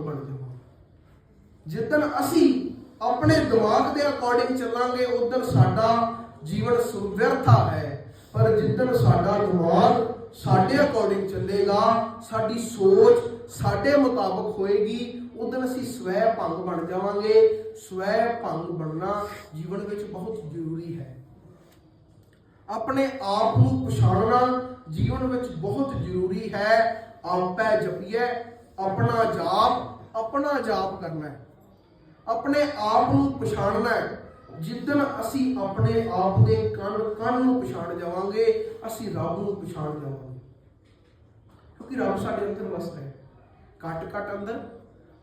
ਬਣ ਜਾਵਾਂਗੇ ਜਿੱਦਣ ਅਸੀਂ ਆਪਣੇ ਦਿਮਾਗ ਦੇ ਅਕੋਰਡਿੰਗ ਚੱਲਾਂਗੇ, ਉਦੋਂ ਸਾਡਾ ਜੀਵਨ ਸੁਵਿਰਥਾ ਹੈ। ਪਰ ਜਿੱਦਣ ਸਾਡਾ ਦਿਮਾਗ ਸਾਡੇ ਅਕੋਰਡਿੰਗ ਚੱਲੇਗਾ, ਸਾਡੀ ਸੋਚ ਸਾਡੇ ਮੁਤਾਬਕ ਹੋਏਗੀ, ਉਦੋਂ ਅਸੀਂ ਸਵੈ ਭੰਗ ਬਣ ਜਾਵਾਂਗੇ। ਸਵੈ ਭੰਗ ਬਣਨਾ ਜੀਵਨ ਵਿੱਚ ਬਹੁਤ ਜ਼ਰੂਰੀ ਹੈ। ਆਪਣੇ ਆਪ ਨੂੰ ਪਛਾਣਨਾ ਜੀਵਨ ਵਿੱਚ ਬਹੁਤ ਜ਼ਰੂਰੀ ਹੈ। ਆਪੈ ਜਪੀਏ ਆਪਣਾ ਜਾਪ ਆਪਣਾ ਜਾਪ ਕਰਨਾ ਹੈ। ਆਪਣੇ ਆਪ ਨੂੰ ਪਛਾਣਨਾ ਹੈ। ਜਿੱਦਣ ਅਸੀਂ ਆਪਣੇ ਆਪ ਦੇ ਕੰਨ ਕੰਨ ਨੂੰ ਪਛਾਣ ਜਾਵਾਂਗੇ, ਅਸੀਂ ਰੱਬ ਨੂੰ ਪਛਾਣ ਜਾਵਾਂਗੇ। ਕਿਉਂਕਿ ਰੱਬ ਸਾਡੇ ਅੰਦਰ ਵਸਦਾ ਹੈ। ਘਟ ਘਟ ਅੰਦਰ।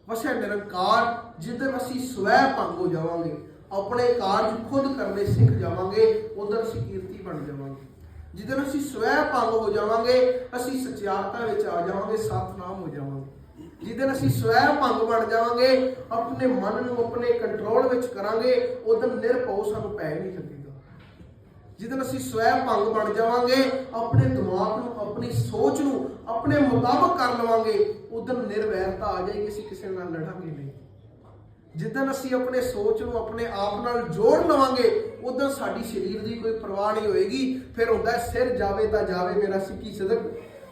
ਵਸਿਆ ਨਿਰੰਕਾਰ, ਜਿੱਦਣ ਅਸੀਂ ਸਵੈ ਭੰਗ ਹੋ ਜਾਵਾਂਗੇ, ਆਪਣੇ ਕਾਰਜ ਖੁਦ ਕਰਨੇ ਸਿੱਖ ਜਾਵਾਂਗੇ ਉਦੋਂ ਅਸੀਂ ਕੀਰਤੀ ਬਣ ਜਾਵਾਂਗੇ। ਜਿੱਦਣ ਅਸੀਂ ਸਵੈ ਭੰਗ ਹੋ ਜਾਵਾਂਗੇ, ਅਸੀਂ ਸਚਿਆਰਤਾ ਵਿੱਚ ਆ ਜਾਵਾਂਗੇ, ਸਤਨਾਮ ਹੋ ਜਾਵਾਂਗੇ। ਜਿੱਦਣ ਅਸੀਂ ਸਵੈ ਭੰਗ ਬਣ ਜਾਵਾਂਗੇ, ਆਪਣੇ ਮਨ ਨੂੰ ਆਪਣੇ ਕੰਟਰੋਲ ਵਿੱਚ ਕਰਾਂਗੇ ਉਦੋਂ ਨਿਰਭਉ ਸਾਨੂੰ ਪੈ ਨਹੀਂ ਲੱਗੇਗਾ ਜਿੱਦਣ ਅਸੀਂ ਸਵੈ ਭੰਗ ਬਣ ਜਾਵਾਂਗੇ, ਆਪਣੇ ਦਿਮਾਗ ਨੂੰ, ਆਪਣੀ ਸੋਚ ਨੂੰ, ਆਪਣੇ ਮੁਤਾਬਕ ਕਰ ਲਵਾਂਗੇ ਉਦੋਂ ਨਿਰਵੈਰਤਾ ਆ ਜਾਏਗੀ, ਅਸੀਂ ਕਿਸੇ ਨਾਲ ਲੜਾਂਗੇ ਨਹੀਂ। ਜਿੱਦਣ ਅਸੀਂ ਆਪਣੇ ਸੋਚ ਨੂੰ, ਆਪਣੇ ਆਪ ਨਾਲ ਜੋੜ ਲਵਾਂਗੇ ਉਦੋਂ ਸਾਡੀ ਸਰੀਰ ਦੀ ਕੋਈ ਪਰਵਾਹ ਨਹੀਂ ਹੋਏਗੀ। ਫਿਰ ਹੁੰਦਾ ਸਿਰ ਜਾਵੇ ਤਾਂ ਜਾਵੇ, ਮੇਰਾ ਸਿੱਕੀ ਸਦਕ।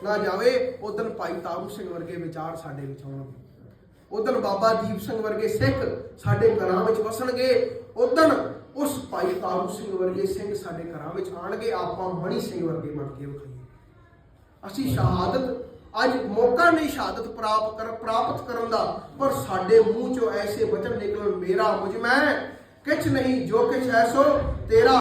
ਨਾ ਜਾਵੇ ਉਦੋਂ ਭਾਈ ਤਾਰੂ ਸਿੰਘ ਵਰਗੇ ਵਿਚਾਰ ਸਾਡੇ ਵਿੱਚ ਆਉਣਗੇ। ਉਦੋਂ ਬਾਬਾ ਦੀਪ ਸਿੰਘ ਵਰਗੇ ਸਿੱਖ ਸਾਡੇ ਘਰਾਂ ਵਿੱਚ ਵਸਣਗੇ। ਉਦੋਂ ਉਸ ਭਾਈ ਤਾਰੂ ਸਿੰਘ ਵਰਗੇ ਸਿੰਘ ਸਾਡੇ ਘਰਾਂ ਵਿੱਚ ਆਣਗੇ, ਆਪਾਂ ਮਣੀ ਸਿੰਘ ਵਰਗੇ ਬਣ ਕੇ ਵਿਖਾਈਏ। ਅਸੀਂ ਸ਼ਹਾਦਤ, ਅੱਜ ਮੌਕਾ ਨਹੀਂ ਸ਼ਹਾਦਤ ਪ੍ਰਾਪਤ ਕਰ, ਪ੍ਰਾਪਤ ਕਰਨ ਦਾ, ਪਰ ਸਾਡੇ ਮੂੰਹ ਚੋਂ ਐਸੇ ਵਚਨ ਨਿਕਲਣ, ਮੇਰਾ ਮੁਝ ਮੈਂ ਕਿਛ ਨਹੀਂ, ਜੋ ਕਿਛ ਐਸੋ, ਤੇਰਾ